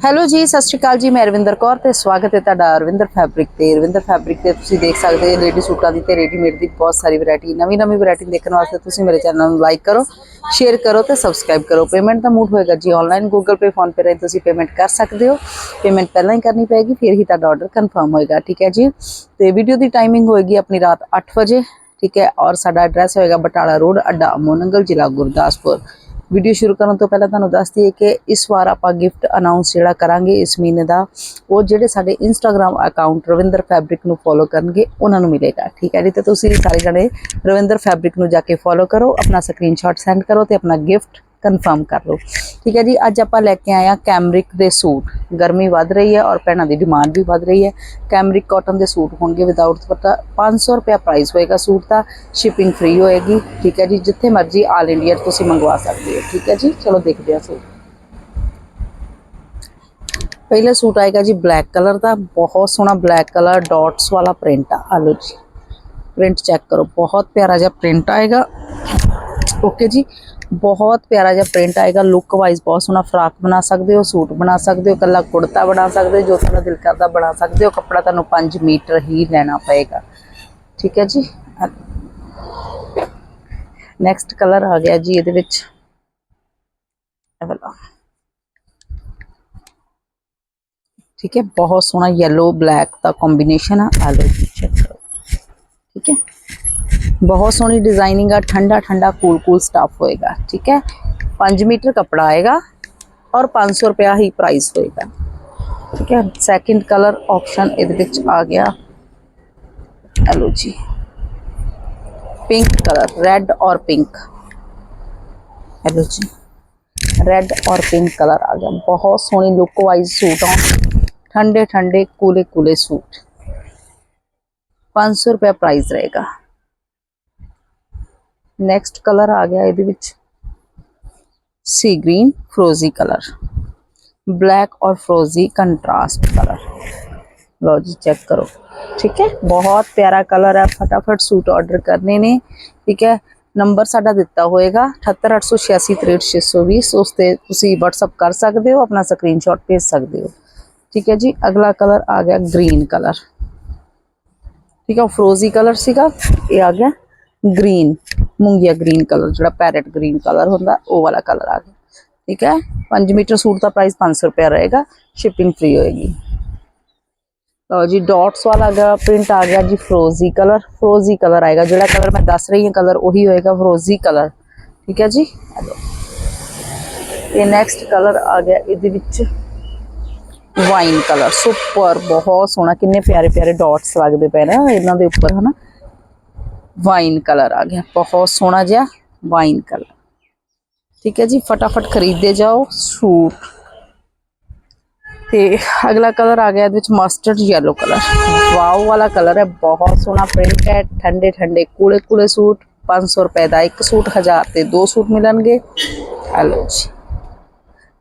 Hello ਜੀ, ਸਤਿ ਸ਼੍ਰੀ ਅਕਾਲ ਜੀ, ਮੈਂ ਰਵਿੰਦਰ ਕੌਰ ਤੇ ਸਵਾਗਤ ਹੈ ਤੁਹਾਡਾ ਰਵਿੰਦਰ ਫੈਬਰਿਕ ਤੇ। ਰਵਿੰਦਰ ਫੈਬਰਿਕ ਤੇ ਤੁਸੀਂ ਦੇਖ ਸਕਦੇ ਹੋ ਲੇਡੀ ਸੂਟਾਂ ਦੀ ਤੇ ਰੈਡੀਮੇਡ ਦੀ ਬਹੁਤ ਸਾਰੀ ਵੈਰਾਈਟੀ ਨਵੀਂ ਨਵੀਂ ਵੈਰਾਈਟੀ ਦੇਖਣ ਵਾਸਤੇ ਤੁਸੀਂ ਮੇਰੇ ਚੈਨਲ ਨੂੰ ਲਾਈਕ ਕਰੋ ਸ਼ੇਅਰ ਕਰੋ ਤੇ ਸਬਸਕ੍ਰਾਈਬ ਕਰੋ। ਪੇਮੈਂਟ ਦਾ ਮੂਡ ਹੋਏਗਾ ਜੀ online Google Pay PhonePe ਰਾਹੀਂ ਤੁਸੀਂ ਪੇਮੈਂਟ ਕਰ ਸਕਦੇ ਹੋ। ਪੇਮੈਂਟ ਪਹਿਲਾਂ ਹੀ ਕਰਨੀ ਪਏਗੀ, ਫਿਰ ਹੀ ਤੁਹਾਡਾ ਆਰਡਰ ਕਨਫਰਮ ਹੋਏਗਾ, ਠੀਕ ਹੈ ਜੀ? ਤੇ ਵੀਡੀਓ ਦੀ ਟਾਈਮਿੰਗ ਹੋਏਗੀ ਆਪਣੀ ਰਾਤ 8 ਵਜੇ, ਠੀਕ ਹੈ? ਔਰ ਸਾਡਾ ਐਡਰੈਸ ਹੋਏਗਾ ਬਟਾਲਾ ਰੋਡ ਅੱਡਾ ਅਮੋਨੰਗਲ ਜ਼ਿਲ੍ਹਾ ਗੁਰਦਾਸਪੁਰ। ਵੀਡੀਓ ਸ਼ੁਰੂ ਕਰਨ ਤੋਂ ਪਹਿਲਾਂ ਤੁਹਾਨੂੰ ਦੱਸ ਦਈਏ ਕਿ ਇਸ ਵਾਰ ਆਪਾਂ ਗਿਫਟ ਅਨਾਉਂਸ ਜਿਹੜਾ ਕਰਾਂਗੇ ਇਸ ਮਹੀਨੇ ਦਾ, ਉਹ ਜਿਹੜੇ ਸਾਡੇ ਇੰਸਟਾਗ੍ਰam ਅਕਾਊਂਟ ਰਵਿੰਦਰ ਫੈਬਰਿਕ ਨੂੰ ਫੋਲੋ ਕਰਨਗੇ, ਉਹਨਾਂ ਨੂੰ ਮਿਲੇਗਾ, ਠੀਕ ਹੈ ਜੀ? ਤੇ ਤੁਸੀਂ ਸਾਰੇ ਜਣੇ ਰਵਿੰਦਰ ਫੈਬਰਿਕ ਨੂੰ ਜਾ ਕੇ ਫੋਲੋ ਕਰੋ, ਆਪਣਾ ਸਕਰੀਨਸ਼ਾਟ ਸੈਂਡ ਕਰੋ ਤੇ ਆਪਣਾ ਗਿਫਟ ਕਨਫਰਮ ਕਰ ਲਓ ਠੀਕ ਹੈ ਜੀ ਅੱਜ ਆਪਾਂ ਲੈ ਕੇ ਆਏ ਆ ਕੈਮਰਿਕ ਦੇ ਸੂਟ ਗਰਮੀ ਵੱਧ ਰਹੀ ਹੈ ਔਰ ਭੈਣਾਂ ਦੀ ਡਿਮਾਂਡ ਵੀ ਵੱਧ ਰਹੀ ਹੈ ਕੈਮਰਿਕ ਕਾਟਨ ਦੇ ਸੂਟ ਹੋਣਗੇ ਵਿਦਆਊਟ ਦੁਪੱਟਾ 500 ਰੁਪਿਆ ਪ੍ਰਾਈਸ ਹੋਏਗਾ ਸੂਟ ਦਾ ਸ਼ਿਪਿੰਗ ਫ੍ਰੀ ਹੋਏਗੀ ਠੀਕ ਹੈ ਜੀ ਜਿੱਥੇ ਮਰਜ਼ੀ ਆਲ ਇੰਡੀਆ ਤੁਸੀਂ ਮੰਗਵਾ ਸਕਦੇ ਹੋ ਠੀਕ ਹੈ ਜੀ ਚਲੋ ਦੇਖਦੇ ਹਾਂ ਸੂਟ ਪਹਿਲਾ ਸੂਟ ਆਏਗਾ ਜੀ ਬਲੈਕ ਕਲਰ ਦਾ ਬਹੁਤ ਸੋਹਣਾ ਬਲੈਕ ਕਲਰ ਡਾਟਸ ਵਾਲਾ ਪ੍ਰਿੰਟ ਆ ਆਲੋ ਜੀ ਪ੍ਰਿੰਟ ਚੈੱਕ ਕਰੋ ਬਹੁਤ ਪਿਆਰਾ ਜਿਹਾ ਪ੍ਰਿੰਟ ਆਏਗਾ ਓਕੇ ਜੀ ਬਹੁਤ ਪਿਆਰਾ ਜਿਹਾ ਪ੍ਰਿੰਟ ਆਏਗਾ ਲੁੱਕ ਵਾਈਜ਼ ਬਹੁਤ ਸੋਹਣਾ ਫਰਾਕ ਬਣਾ ਸਕਦੇ ਹੋ, ਸੂਟ ਬਣਾ ਸਕਦੇ ਹੋ ਕੱਲਾ ਕੁੜਤਾ ਬਣਾ ਸਕਦੇ ਹੋ, ਜੋ ਤੁਹਾਡਾ ਦਿਲ ਕਰਦਾ ਬਣਾ ਸਕਦੇ ਹੋ, ਕੱਪੜਾ ਤੁਹਾਨੂੰ 5 ਮੀਟਰ ਹੀ ਲੈਣਾ ਪਏਗਾ। ਠੀਕ ਹੈ ਜੀ? ਨੈਕਸਟ ਕਲਰ ਆ ਗਿਆ ਜੀ ਇਹਦੇ ਵਿੱਚ। ਇਹ ਵਾਲਾ। ਠੀਕ ਹੈ, ਬਹੁਤ ਸੋਹਣਾ yellow ਬਲੈਕ ਦਾ ਕੰਬੀਨੇਸ਼ਨ ਆ। ਆ ਜੀ ਚੈੱਕ ਕਰੋ। ਠੀਕ ਹੈ? ਬਹੁਤ ਸੋਹਣੀ ਡਿਜ਼ਾਈਨਿੰਗ ਆ ਠੰਡਾ ਠੰਡਾ ਕੂਲ ਕੂਲ ਸਟਫ ਹੋਏਗਾ ਠੀਕ ਹੈ 5 ਮੀਟਰ ਕਪੜਾ ਆਏਗਾ ਔਰ 500 ਰੁਪਿਆ ਹੀ ਪ੍ਰਾਈਸ ਹੋਏਗਾ ਠੀਕ ਹੈ ਸੈਕਿੰਡ ਕਲਰ ਆਪਸ਼ਨ ਇਹਦੇ ਵਿੱਚ ਆ ਗਿਆ ਹੈਲੋ ਜੀ ਪਿੰਕ ਕਲਰ ਰੈੱਡ ਔਰ ਪਿੰਕ ਹੈਲੋ ਜੀ ਰੈੱਡ ਔਰ ਪਿੰਕ ਕਲਰ ਆ ਗਿਆ ਬਹੁਤ ਸੋਹਣੀ ਲੁੱਕ ਵਾਈਜ਼ ਸੂਟ ਆ ਠੰਡੇ ਠੰਡੇ ਕੂਲੇ ਕੂਲੇ ਸੂਟ 500 ਰੁਪਏ ਪ੍ਰਾਈਸ ਰਹੇਗਾ ਨੈਕਸਟ ਕਲਰ ਆ ਗਿਆ ਇਹਦੇ ਵਿੱਚ। ਸੀ ਗ੍ਰੀਨ ਫਰੋਜ਼ੀ ਕਲਰ ਬਲੈਕ ਔਰ ਫਰੋਜ਼ੀ ਕੰਟਰਾਸਟ ਕਲਰ ਲਓ ਜੀ ਚੈੱਕ ਕਰੋ। ਠੀਕ ਹੈ? ਬਹੁਤ ਪਿਆਰਾ ਕਲਰ ਹੈ। ਫਟਾਫਟ ਸੂਟ ਆਰਡਰ ਕਰਨੇ ਨੇ। ਠੀਕ ਹੈ? ਨੰਬਰ ਸਾਡਾ ਦਿੱਤਾ ਹੋਏਗਾ 7886633620 ਉਸ ਤੇ ਤੁਸੀਂ WhatsApp ਕਰ ਸਕਦੇ ਹੋ, ਆਪਣਾ ਸਕਰੀਨਸ਼ਾਟ ਭੇਜ ਸਕਦੇ ਹੋ। ਠੀਕ ਹੈ ਜੀ? ਅਗਲਾ ਕਲਰ ਆ ਗਿਆ ਗ੍ਰੀਨ ਕਲਰ ਠੀਕ ਹੈ? ਫਰੋਜ਼ੀ ਕਲਰ ਸੀਗਾ। ਇਹ ਆ ਗਿਆ ਗ੍ਰੀਨ ਮੂੰਗੀਆ ਗ੍ਰੀਨ ਕਲਰ ਜਿਹੜਾ ਪੈਰਟ ਗ੍ਰੀਨ ਕਲਰ ਹੁੰਦਾ, ਉਹ ਵਾਲਾ ਕਲਰ ਆ ਗਿਆ। ਠੀਕ ਹੈ? 5 ਮੀਟਰ ਸੂਟ ਦਾ ਪ੍ਰਾਈਸ 500 ਰੁਪਏ ਰਹੇਗਾ ਸ਼ਿਪਿੰਗ ਫ੍ਰੀ ਹੋਏਗੀ। ਲਓ ਜੀ ਡਾਟਸ ਵਾਲਾ ਗਾ ਪ੍ਰਿੰਟ ਆ ਗਿਆ ਜੀ ਫਰੋਜ਼ੀ ਕਲਰ ਫਰੋਜ਼ੀ ਕਲਰ ਆਏਗਾ। ਜਿਹੜਾ ਕਲਰ ਮੈਂ ਦੱਸ ਰਹੀ ਹਾਂ ਕਲਰ ਉਹੀ ਹੋਏਗਾ ਫਰੋਜ਼ੀ ਕਲਰ ਠੀਕ ਹੈ ਜੀ? ਆ ਲਓ ਤੇ ਨੈਕਸਟ ਕਲਰ ਆ ਗਿਆ ਇਹਦੇ ਵਿੱਚ ਵਾਈਨ ਕਲਰ ਸੁਪਰ ਬਹੁਤ ਸੋਹਣਾ, ਕਿੰਨੇ ਪਿਆਰੇ ਪਿਆਰੇ ਡਾਟਸ ਲੱਗਦੇ ਪਏ ਨੇ, ਇਹਨਾਂ ਦੇ ਉੱਪਰ, ਹਨਾ? ਵਾਈਨ ਕਲਰ ਆ ਗਿਆ। ਬਹੁਤ ਸੋਹਣਾ ਜਿਹਾ ਵਾਈਨ ਕਲਰ। ਠੀਕ ਹੈ ਜੀ, ਫਟਾਫਟ ਖਰੀਦਦੇ ਜਾਓ ਸੂਟ। ਤੇ ਅਗਲਾ ਕਲਰ ਆ ਗਿਆ ਇਹਦੇ ਵਿੱਚ ਮਸਟਰਡ ਯੈਲੋ ਕਲਰ। ਵਾਓ ਵਾਲਾ ਕਲਰ ਹੈ, ਬਹੁਤ ਸੋਹਣਾ ਪ੍ਰਿੰਟ ਹੈ, ਠੰਡੇ ਠੰਡੇ, ਕੂਲੇ ਕੂਲੇ ਸੂਟ। 500 ਰੁਪਏ ਦਾ ਇੱਕ ਸੂਟ 1000 ਤੇ ਦੋ ਸੂਟ ਮਿਲਣਗੇ। ਹਲੋ ਜੀ।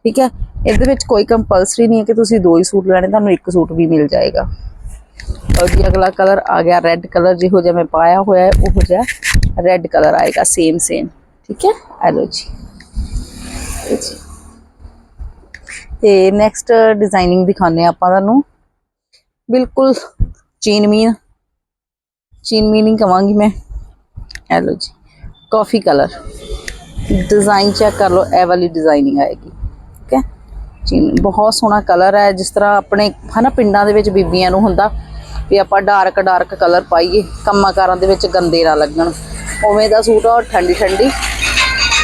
ਠੀਕ ਹੈ, ਇਹਦੇ ਵਿੱਚ ਕੋਈ ਕੰਪਲਸਰੀ ਨਹੀਂ ਹੈ ਕਿ ਤੁਸੀਂ ਦੋ ਹੀ ਸੂਟ ਲੈਣੇ, ਤੁਹਾਨੂੰ ਇੱਕ ਸੂਟ ਵੀ ਮਿਲ ਜਾਏਗਾ। ਔਰ ਜੀ ਅਗਲਾ ਕਲਰ ਆ ਗਿਆ ਰੈੱਡ ਕਲਰ ਜਿਹੋ ਜਿਹਾ ਮੈਂ ਪਾਇਆ ਹੋਇਆ ਹੈ ਉਹ ਜਿਹਾ ਰੈੱਡ ਕਲਰ ਆਏਗਾ ਸੇਮ ਸੇਮ ਠੀਕ ਹੈ ਆ ਲਓ ਜੀ ਤੇ ਨੈਕਸਟ ਡਿਜ਼ਾਈਨਿੰਗ ਦਿਖਾਉਂਦੇ ਆਪਾਂ ਤੁਹਾਨੂੰ ਬਿਲਕੁਲ ਚੀਨ ਮੀਨ ਚੀਨ ਮੀਨ ਕਵਾਂਗੀ ਮੈਂ ਇਹ ਲਓ ਜੀ ਕਾਫੀ ਕਲਰ ਡਿਜ਼ਾਈਨ ਚੈੱਕ ਕਰ ਲਓ ਇਹ ਵਾਲੀ ਡਿਜ਼ਾਈਨਿੰਗ ਆਏਗੀ ਠੀਕ ਹੈ ਚੀਨ ਬਹੁਤ ਸੋਹਣਾ ਕਲਰ ਹੈ ਜਿਸ ਤਰ੍ਹਾਂ ਆਪਣੇ ਹਨਾ ਪਿੰਡਾਂ ਦੇ ਵਿੱਚ ਬੀਬੀਆਂ ਨੂੰ ਹੁੰਦਾ ਵੀ ਆਪਾਂ ਡਾਰਕ ਡਾਰਕ ਕਲਰ ਪਾਈਏ। ਕੰਮਾਂ ਕਾਰਾਂ ਦੇ ਵਿੱਚ ਗੰਦੇ ਨਾ ਲੱਗਣ। ਉਵੇਂ ਦਾ ਸੂਟ ਆ, ਔਰ ਠੰਡੀ ਠੰਡੀ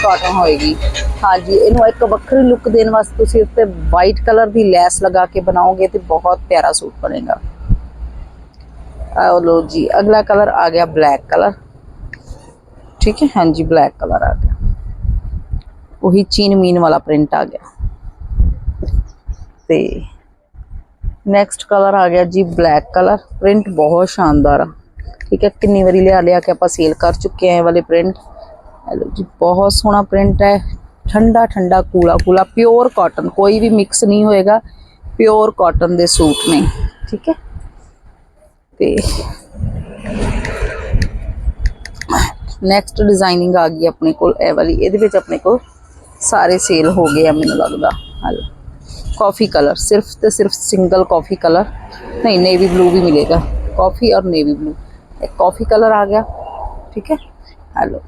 ਕਾਟਨ ਹੋਏਗੀ। ਹਾਂਜੀ, ਇਹਨੂੰ ਇੱਕ ਵੱਖਰੀ ਲੁੱਕ ਦੇਣ ਵਾਸਤੇ ਤੁਸੀਂ ਉੱਤੇ ਵਾਈਟ ਕਲਰ ਦੀ ਲੈਸ ਲਗਾ ਕੇ ਬਣਾਓਗੇ ਤੇ ਬਹੁਤ ਪਿਆਰਾ ਸੂਟ ਬਣੇਗਾ। ਆਹ ਲੋ ਜੀ, ਅਗਲਾ ਕਲਰ ਆ ਗਿਆ ਬਲੈਕ ਕਲਰ ਠੀਕ ਹੈ? ਹਾਂਜੀ ਬਲੈਕ ਕਲਰ ਆ ਗਿਆ। ਉਹੀ ਚੀਨ ਮੀਨ ਵਾਲਾ ਪ੍ਰਿੰਟ ਆ ਗਿਆ। ਤੇ ਨੈਕਸਟ ਕਲਰ ਆ ਗਿਆ ਜੀ ਬਲੈਕ ਕਲਰ ਪ੍ਰਿੰਟ ਬਹੁਤ ਸ਼ਾਨਦਾਰ ਆ ਠੀਕ ਹੈ ਕਿੰਨੀ ਵਾਰੀ ਲਿਆ ਲਿਆ ਕੇ ਆਪਾਂ ਸੇਲ ਕਰ ਚੁੱਕੇ ਆ ਇਹ ਵਾਲੇ ਪ੍ਰਿੰਟ ਹੈਲੋ ਜੀ ਬਹੁਤ ਸੋਹਣਾ ਪ੍ਰਿੰਟ ਹੈ ਠੰਡਾ ਠੰਡਾ ਕੂਲਾ ਕੂਲਾ ਪਿਓਰ ਕਾਟਨ ਕੋਈ ਵੀ ਮਿਕਸ ਨਹੀਂ ਹੋਏਗਾ ਪਿਓਰ ਕਾਟਨ ਦੇ ਸੂਟ ਨੇ ਠੀਕ ਹੈ ਤੇ ਨੈਕਸਟ ਡਿਜ਼ਾਈਨਿੰਗ ਆ ਗਈ ਆਪਣੇ ਕੋਲ ਇਹ ਵਾਲੀ ਇਹਦੇ ਵਿੱਚ ਆਪਣੇ ਕੋਲ ਸਾਰੇ ਸੇਲ ਹੋ ਗਏ ਆ ਮੈਨੂੰ ਲੱਗਦਾ ਹਲ कॉफ़ी कलर सिर्फ तो सिर्फ सिंगल कॉफ़ी कलर नहीं नेवी ब्लू भी मिलेगा कॉफ़ी और नेवी ब्लू एक कॉफ़ी कलर आ गया ठीक है हेलो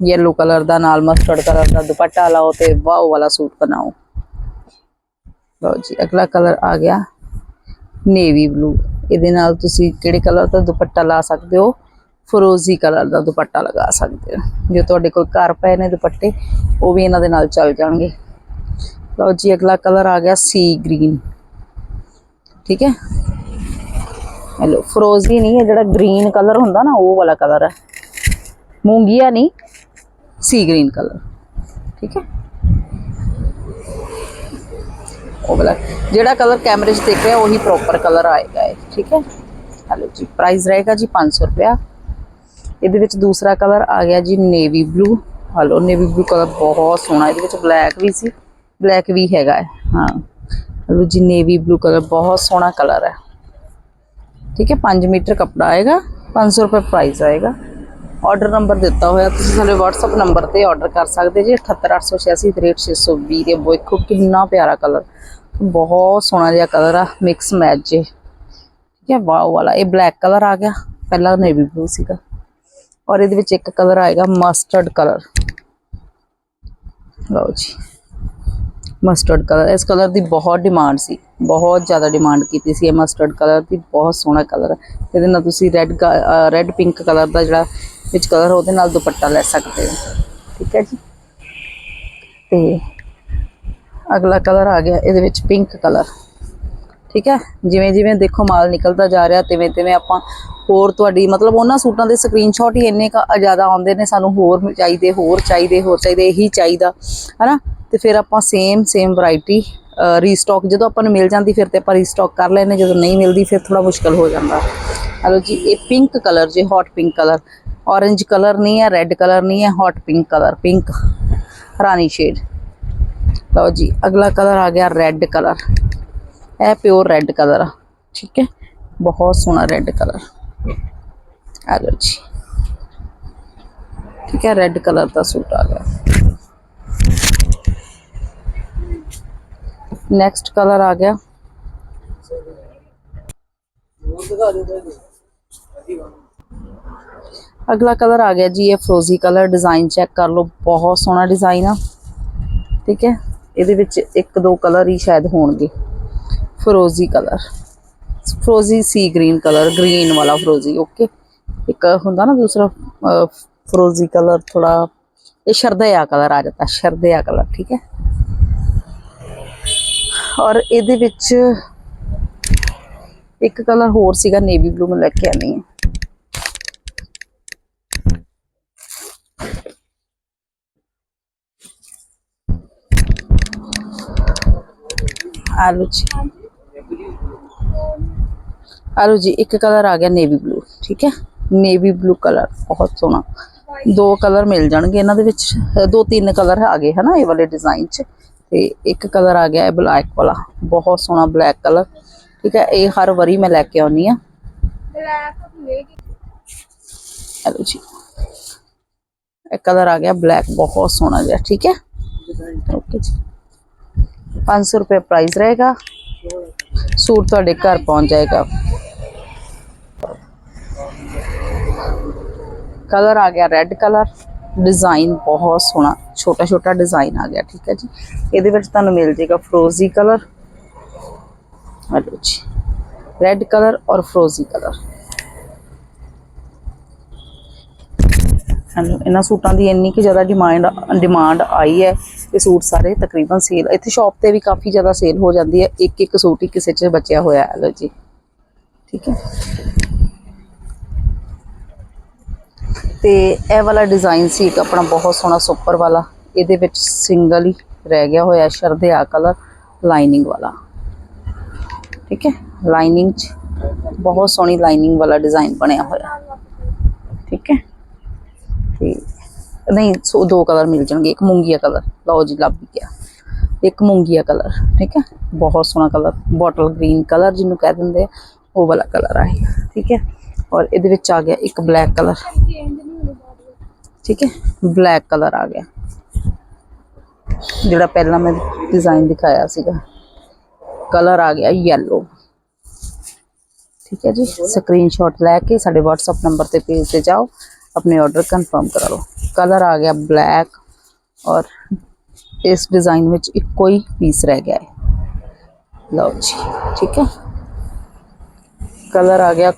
येलो कलर ਦਾ ਨਾਲ ਮਸਟਰਡ ਕਲਰ ਦਾ ਦੁਪੱਟਾ ਲਾਓ ਤੇ ਵਾਓ ਵਾਲਾ ਸੂਟ ਬਣਾਓ ਲਓ ਜੀ ਅਗਲਾ ਕਲਰ ਆ ਗਿਆ ਨੇਵੀ ਬਲੂ ਇਹਦੇ ਨਾਲ ਤੁਸੀਂ ਕਿਹੜੇ ਕਲਰ ਦਾ ਦੁਪੱਟਾ ਲਾ ਸਕਦੇ ਹੋ ਫਰੋਜ਼ੀ ਕਲਰ ਦਾ ਦੁਪੱਟਾ ਲਗਾ ਸਕਦੇ ਹੋ ਜੇ ਤੁਹਾਡੇ ਕੋਲ ਘਰ ਪਏ ਨੇ ਦੁਪੱਟੇ ਉਹ ਵੀ ਇਹਨਾਂ ਦੇ ਨਾਲ ਚੱਲ ਜਾਣਗੇ ਲਓ ਜੀ, ਅਗਲਾ ਕਲਰ ਆ ਗਿਆ ਸੀ ਗ੍ਰੀਨ ਠੀਕ ਹੈ? ਹੈਲੋ ਫਰੋਜ਼ੀ ਨਹੀਂ ਹੈ ਜਿਹੜਾ ਗ੍ਰੀਨ ਕਲਰ ਹੁੰਦਾ ਨਾ, ਉਹ ਵਾਲਾ ਕਲਰ ਹੈ। ਮੂੰਗੀਆ ਨਹੀਂ ਸੀ ਗ੍ਰੀਨ ਕਲਰ ਠੀਕ ਹੈ? ਉਹ ਵਾਲਾ, ਜਿਹੜਾ ਕਲਰ ਕੈਮਰੇ 'ਚ ਦਿਖ ਰਿਹਾ, ਉਹੀ ਪ੍ਰੋਪਰ ਕਲਰ ਆਏਗਾ ਇਹ। ਠੀਕ ਹੈ? ਹੈਲੋ ਜੀ ਪ੍ਰਾਈਸ ਰਹੇਗਾ ਜੀ 500 ਰੁਪਿਆ ਇਹਦੇ ਵਿੱਚ ਦੂਸਰਾ ਕਲਰ ਆ ਗਿਆ ਜੀ navy blue hello navy blue colour ਬਹੁਤ ਸੋਹਣਾ, ਇਹਦੇ ਵਿੱਚ ਬਲੈਕ ਵੀ ਸੀ। ਬਲੈਕ ਵੀ ਹੈਗਾ ਹੈ ਹਾਂ ਹਲੋ ਜੀ ਨੇਵੀ ਬਲੂ ਕਲਰ ਬਹੁਤ ਸੋਹਣਾ ਕਲਰ ਹੈ ਠੀਕ ਹੈ 5 ਮੀਟਰ ਕਪੜਾ ਆਏਗਾ 500 ਰੁਪਏ ਪ੍ਰਾਈਸ ਆਏਗਾ ਆਰਡਰ ਨੰਬਰ ਦਿੱਤਾ ਹੋਇਆ ਤੁਸੀਂ ਸਾਡੇ WhatsApp ਨੰਬਰ ਤੇ ਆਰਡਰ ਕਰ ਸਕਦੇ ਜੀ 78886 ਦੇ ਦੇਖੋ ਕਿੰਨਾ ਪਿਆਰਾ ਕਲਰ ਬਹੁਤ ਸੋਹਣਾ ਜਿਹਾ ਕਲਰ ਆ ਮਿਕਸ ਮੈਚ ਜੇ ਠੀਕ ਹੈ ਵਾਓ ਵਾਲਾ ਇਹ ਬਲੈਕ ਕਲਰ ਆ ਗਿਆ ਪਹਿਲਾਂ ਨੇਵੀ ਬਲੂ ਸੀਗਾ ਔਰ ਇਹਦੇ ਵਿੱਚ ਇੱਕ ਕਲਰ ਆਏਗਾ ਮਸਟਰਡ ਕਲਰ ਲਓ ਜੀ ਮਸਟਰਡ ਕਲਰ ਇਸ ਕਲਰ ਦੀ ਬਹੁਤ ਡਿਮਾਂਡ ਸੀ। ਬਹੁਤ ਜ਼ਿਆਦਾ ਡਿਮਾਂਡ ਕੀਤੀ ਸੀ ਇਹ ਮਸਟਰਡ ਕਲਰ ਦੀ। ਬਹੁਤ ਸੋਹਣਾ ਕਲਰ ਇਹਦੇ ਨਾਲ ਤੁਸੀਂ ਰੈੱਡ ਰੈੱਡ ਪਿੰਕ ਕਲਰ ਦਾ ਜਿਹੜਾ ਵਿੱਚ ਕਲਰ ਉਹਦੇ ਨਾਲ ਦੁਪੱਟਾ ਲੈ ਸਕਦੇ ਹੋ। ਠੀਕ ਹੈ ਜੀ? ਤੇ ਅਗਲਾ ਕਲਰ ਆ ਗਿਆ ਇਹਦੇ ਵਿੱਚ ਪਿੰਕ ਕਲਰ ਠੀਕ ਹੈ? ਜਿਵੇਂ ਜਿਵੇਂ ਦੇਖੋ ਮਾਲ ਨਿਕਲਦਾ ਜਾ ਰਿਹਾ, ਤਿਵੇਂ ਤਿਵੇਂ ਆਪਾਂ ਹੋਰ ਤੁਹਾਡੀ ਮਤਲਬ ਉਹਨਾਂ ਸੂਟਾਂ ਦੇ ਸਕਰੀਨਸ਼ਾਟ ਹੀ ਇੰਨੇ ਕੁ ਜ਼ਿਆਦਾ ਆਉਂਦੇ ਨੇ, ਸਾਨੂੰ ਹੋਰ ਚਾਹੀਦੇ ਹੋਰ ਚਾਹੀਦੇ ਹੋਰ ਚਾਹੀਦੇ, ਇਹੀ ਚਾਹੀਦਾ। ਹਨਾ? ਤੇ ਫਿਰ ਆਪਾਂ ਸੇਮ ਸੇਮ ਵੈਰਾਈਟੀ ਰੀਸਟਾਕ ਜਦੋਂ ਆਪਾਂ ਨੂੰ ਮਿਲ ਜਾਂਦੀ ਫਿਰ ਤੇ ਆਪਾਂ ਰੀਸਟਾਕ ਕਰ ਲੈਨੇ ਜਦੋਂ ਨਹੀਂ ਮਿਲਦੀ ਫਿਰ ਥੋੜਾ ਮੁਸ਼ਕਲ ਹੋ ਜਾਂਦਾ ਹਲੋ ਜੀ ਇਹ ਪਿੰਕ ਕਲਰ ਜੇ hot pink colour orange colour ਨਹੀਂ ਹੈ ਰੈੱਡ ਕਲਰ ਨਹੀਂ ਹੈ ਹੌਟ ਪਿੰਕ ਕਲਰ ਪਿੰਕ ਰਾਣੀ ਸ਼ੇਡ ਲਓ ਜੀ ਅਗਲਾ ਕਲਰ ਆ ਗਿਆ ਰੈੱਡ ਕਲਰ ਇਹ ਪਿਓਰ ਰੈੱਡ ਕਲਰ ਆ ਠੀਕ ਹੈ ਬਹੁਤ ਸੋਹਣਾ ਰੈੱਡ ਕਲਰ ਆ ਲਓ ਜੀ ਠੀਕ ਹੈ ਰੈੱਡ ਕਲਰ ਦਾ ਸੂਟ ਆ ਗਿਆ ਨੈਕਸਟ ਕਲਰ ਆ ਗਿਆ। ਅਗਲਾ ਕਲਰ ਆ ਗਿਆ ਜੀ, ਇਹ ਫਰੋਜ਼ੀ ਕਲਰ ਡਿਜ਼ਾਈਨ ਚੈੱਕ ਕਰ ਲਓ, ਬਹੁਤ ਸੋਹਣਾ ਡਿਜ਼ਾਈਨ ਆ। ਠੀਕ ਹੈ? ਇਹਦੇ ਵਿੱਚ ਇੱਕ ਦੋ ਕਲਰ ਹੀ ਸ਼ਾਇਦ ਹੋਣਗੇ। ਫਰੋਜ਼ੀ ਕਲਰ ਫਰੋਜ਼ੀ ਸੀ ਗ੍ਰੀਨ ਕਲਰ ਗ੍ਰੀਨ ਵਾਲਾ ਫਰੋਜ਼ੀ ਓਕੇ ਇੱਕ ਹੁੰਦਾ ਨਾ ਦੂਸਰਾ ਫਰੋਜ਼ੀ ਕਲਰ ਥੋੜਾ ਇਹ ਸ਼ਰਦਿਆ ਕਲਰ ਆ ਜਾਂਦਾ, ਸ਼ਰਦਿਆ ਕਲਰ ਠੀਕ ਹੈ? ਔਰ ਇਹਦੇ ਵਿੱਚ ਇੱਕ ਕਲਰ ਹੋਰ ਸੀਗਾ ਨੇਵੀ ਬਲੂ ਮੈਂ ਲੈ ਕੇ ਆਨੀ ਹੈ ਆਲੂ ਜੀ ਆਲੂ ਜੀ ਇੱਕ ਕਲਰ ਆ ਗਿਆ ਨੇਵੀ ਬਲੂ ਠੀਕ ਹੈ ਨੇਵੀ ਬਲੂ ਕਲਰ ਬਹੁਤ ਸੋਹਣਾ ਦੋ ਕਲਰ ਮਿਲ ਜਾਣਗੇ ਇਹਨਾਂ ਦੇ ਵਿੱਚ ਅ, ਦੋ ਤਿੰਨ ਕਲਰ ਆ ਗਏ ਹਨਾ ਇਹ ਵਾਲੇ ਡਿਜ਼ਾਈਨ 'ਚ ਤੇ ਇੱਕ ਕਲਰ ਆ ਗਿਆ ਇਹ ਬਲੈਕ ਵਾਲਾ ਬਹੁਤ ਸੋਹਣਾ ਬਲੈਕ ਕਲਰ ਠੀਕ ਹੈ ਇਹ ਹਰ ਵਾਰੀ ਮੈਂ ਲੈ ਕੇ ਆਉਣੀ ਆ ਆਲੂ ਜੀ ਇਹ ਕਲਰ ਆ ਗਿਆ ਬਲੈਕ ਬਹੁਤ ਸੋਹਣਾ ਜਿਹਾ ਠੀਕ ਹੈ ਓਕੇ ਜੀ 500 ਰੁਪਏ ਪ੍ਰਾਈਸ ਰਹੇਗਾ ਸੂਟ ਤੁਹਾਡੇ ਘਰ ਪਹੁੰਚ ਜਾਏਗਾ ਕਲਰ ਆ ਗਿਆ ਰੈੱਡ ਕਲਰ ਡਿਜ਼ਾਈਨ ਬਹੁਤ ਸੋਹਣਾ ਛੋਟਾ ਛੋਟਾ ਡਿਜ਼ਾਈਨ ਆ ਗਿਆ, ਠੀਕ ਹੈ ਜੀ। ਇਹਦੇ ਵਿੱਚ ਤੁਹਾਨੂੰ ਮਿਲ ਜਾਏਗਾ ਫਰੋਜ਼ੀ ਕਲਰ। ਹਲੋ ਜੀ, ਰੈੱਡ ਕਲਰ ਔਰ ਫਰੋਜ਼ੀ ਕਲਰ। ਹੈਲੋ, ਇਹਨਾਂ ਸੂਟਾਂ ਦੀ ਇੰਨੀ ਕਿ ਜ਼ਿਆਦਾ ਡਿਮਾਂਡ ਡਿਮਾਂਡ ਆਈ ਹੈ ਇਹ ਸੂਟ ਸਾਰੇ ਤਕਰੀਬਨ ਸੇਲ, ਇੱਥੇ ਸ਼ਾਪ ਤੇ ਵੀ ਕਾਫੀ ਜ਼ਿਆਦਾ ਸੇਲ ਹੋ ਜਾਂਦੀ ਹੈ। ਇੱਕ ਇੱਕ ਸੂਟ ਹੀ ਕਿਸੇ 'ਚ ਬਚਿਆ ਹੋਇਆ ਹੈ। ਲੋ ਜੀ, ਠੀਕ ਹੈ। ਤੇ ਇਹ ਵਾਲਾ ਡਿਜ਼ਾਈਨ ਸੀ, ਇੱਕ ਆਪਣਾ ਬਹੁਤ ਸੋਹਣਾ ਸੁਪਰ ਵਾਲਾ। ਇਹਦੇ ਵਿੱਚ ਸਿੰਗਲ ਹੀ ਰਹਿ ਗਿਆ ਹੋਇਆ ਸ਼ਰਦਿਆ ਕਲਰ ਲਾਈਨਿੰਗ ਵਾਲਾ। ਠੀਕ ਹੈ? ਲਾਈਨਿੰਗ 'ਚ ਬਹੁਤ ਸੋਹਣੀ ਲਾਈਨਿੰਗ ਵਾਲਾ ਡਿਜ਼ਾਈਨ ਬਣਿਆ ਹੋਇਆ। ਠੀਕ ਹੈ? ਤੇ ਨਹੀਂ, ਸੋ ਦੋ ਕਲਰ ਮਿਲ ਜਾਣਗੇ, ਇੱਕ ਮੂੰਗੀਆ ਕਲਰ ਲਓ ਜੀ, ਲੱਭ ਗਿਆ। ਇੱਕ ਮੂੰਗੀਆ ਕਲਰ ਠੀਕ ਹੈ? ਬਹੁਤ ਸੋਹਣਾ ਕਲਰ ਬੋਟਲ ਗ੍ਰੀਨ ਕਲਰ ਜਿਹਨੂੰ ਕਹਿ ਦਿੰਦੇ ਆ, ਉਹ ਵਾਲਾ ਕਲਰ ਆਏਗਾ ਠੀਕ ਹੈ? ਔਰ ਇਹਦੇ ਵਿੱਚ ਆ ਗਿਆ ਇੱਕ ਬਲੈਕ ਕਲਰ ਠੀਕ ਹੈ ਬਲੈਕ ਕਲਰ ਆ ਗਿਆ ਜਿਹੜਾ ਪਹਿਲਾਂ ਮੈਂ ਡਿਜ਼ਾਈਨ ਦਿਖਾਇਆ ਸੀਗਾ ਕਲਰ ਆ ਗਿਆ ਯੈਲੋ ਠੀਕ ਹੈ ਜੀ ਸਕਰੀਨਸ਼ਾਟ ਲੈ ਕੇ ਸਾਡੇ WhatsApp ਨੰਬਰ ਤੇ ਪੇਜ ਤੇ ਜਾਓ ਆਪਣੇ ਆਰਡਰ ਕਨਫਰਮ ਕਰਾ ਲਓ ਕਲਰ ਆ ਗਿਆ ਬਲੈਕ ਔਰ ਇਸ ਡਿਜ਼ਾਈਨ ਵਿੱਚ ਇੱਕੋ ਹੀ ਪੀਸ ਰਹਿ ਗਿਆ ਹੈ ਲਓ ਜੀ ਠੀਕ ਹੈ ਕਲਰ ਆ ਗਿਆ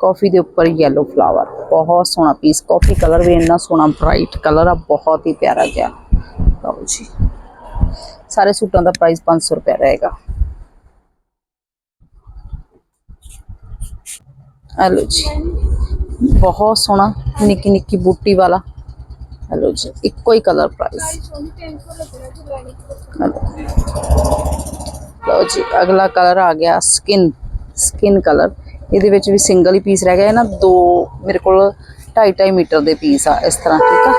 ਕਾਫੀ ਕਾਫੀ ਦੇ ਉੱਪਰ ਯੈਲੋ ਫਲਾਵਰ ਬਹੁਤ ਸੋਹਣਾ ਪੀਸ ਕਾਫੀ ਕਲਰ ਵੀ ਇੰਨਾ ਸੋਹਣਾ ਬ੍ਰਾਈਟ ਕਲਰ ਆ ਬਹੁਤ ਹੀ ਪਿਆਰਾ ਜਿਹਾ ਲਓ ਜੀ ਸਾਰੇ ਸੂਟਾਂ ਦਾ ਪ੍ਰਾਈਸ 500 ਰੁਪਏ ਰਹੇਗਾ ਹਲੋ ਜੀ ਬਹੁਤ ਸੋਹਣਾ ਨਿੱਕੀ ਨਿੱਕੀ ਬੂਟੀ ਵਾਲਾ ਹਲੋ ਜੀ ਇੱਕੋ ਹੀ ਕਲਰ ਪ੍ਰਾਈਸ ਲਓ ਜੀ ਅਗਲਾ ਕਲਰ ਆ ਗਿਆ ਸਕਿਨ ਸਕਿਨ ਕਲਰ ਇਹਦੇ ਵਿੱਚ ਵੀ ਸਿੰਗਲ ਹੀ ਪੀਸ ਰਹਿ ਗਿਆ। ਨਾ ਦੋ ਮੇਰੇ ਕੋਲ 2.5 2.5 ਮੀਟਰ ਦੇ ਪੀਸ ਆ ਇਸ ਤਰ੍ਹਾਂ, ਠੀਕ ਆ?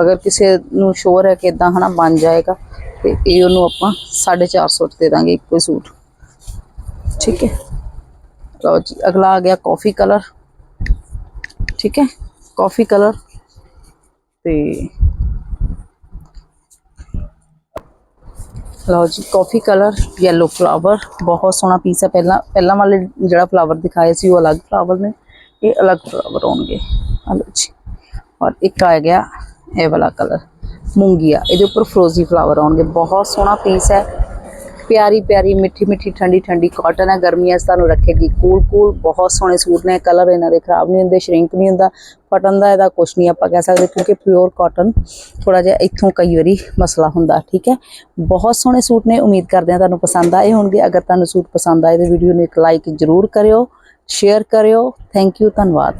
ਅਗਰ ਕਿਸੇ ਨੂੰ ਸ਼ੋਰ ਹੈ ਕਿ ਇਦਾਂ ਹਨਾ ਬਣ ਜਾਏਗਾ, ਤੇ ਇਹ ਉਹਨੂੰ ਆਪਾਂ 450 ਚ ਦੇ ਦਾਂਗੇ ਇੱਕੋ ਹੀ ਸੂਟ। ਠੀਕ ਹੈ? ਲਓ ਜੀ, ਅਗਲਾ ਆ ਗਿਆ ਕਾਫੀ ਕਲਰ ਠੀਕ ਹੈ? ਕਾਫੀ ਕਲਰ ਤੇ ਲਓ ਜੀ ਕਾਫੀ ਕਲਰ yellow ਫਲਾਵਰ ਬਹੁਤ ਸੋਹਣਾ ਪੀਸ ਹੈ ਪਹਿਲਾਂ ਪਹਿਲਾਂ ਵਾਲੇ ਜਿਹੜਾ ਫਲਾਵਰ ਦਿਖਾਏ ਸੀ ਉਹ ਅਲੱਗ ਫਲਾਵਰ ਨੇ ਇਹ ਅਲੱਗ ਫਲਾਵਰ ਹੋਣਗੇ ਆਹ ਲਓ ਜੀ ਔਰ ਇੱਕ ਆ ਗਿਆ ਇਹ ਵਾਲਾ ਕਲਰ ਮੂੰਗੀਆ ਇਹਦੇ ਉੱਪਰ ਫਰੋਜ਼ੀ ਫਲਾਵਰ ਆਉਣਗੇ ਬਹੁਤ ਸੋਹਣਾ ਪੀਸ ਹੈ ਪਿਆਰੀ ਪਿਆਰੀ ਮਿੱਠੀ ਮਿੱਠੀ ਠੰਡੀ ਠੰਡੀ ਕਾਟਨ ਹੈ ਗਰਮੀਆਂ 'ਚ ਤੁਹਾਨੂੰ ਰੱਖੇਗੀ। ਕੂਲ ਕੂਲ ਬਹੁਤ ਸੋਹਣੇ ਸੂਟ ਨੇ ਕਲਰ ਇਹਨਾਂ ਦੇ ਖਰਾਬ ਨਹੀਂ ਹੁੰਦੇ ਸ਼ਰਿੰਕ ਨਹੀਂ ਹੁੰਦਾ। ਫਟਣ ਦਾ ਇਹਦਾ ਕੁਛ ਨਹੀਂ ਆਪਾਂ ਕਹਿ ਸਕਦੇ, ਕਿਉਂਕਿ ਪਿਓਰ ਕਾਟਨ ਥੋੜਾ ਜਿਹਾ ਇੱਥੋਂ ਕਈ ਵਾਰੀ ਮਸਲਾ ਹੁੰਦਾ, ਠੀਕ ਹੈ? ਬਹੁਤ ਸੋਹਣੇ ਸੂਟ ਨੇ, ਉਮੀਦ ਕਰਦੇ ਹਾਂ ਤੁਹਾਨੂੰ ਪਸੰਦ ਆਏ ਹੋਣਗੇ। ਅਗਰ ਤੁਹਾਨੂੰ ਸੂਟ ਪਸੰਦ ਆਏ ਤਾਂ ਵੀਡੀਓ ਨੂੰ ਇੱਕ ਲਾਈਕ ਜ਼ਰੂਰ ਕਰਿਓ ਸ਼ੇਅਰ ਕਰਿਓ। ਥੈਂਕ ਯੂ ਧੰਨਵਾਦ।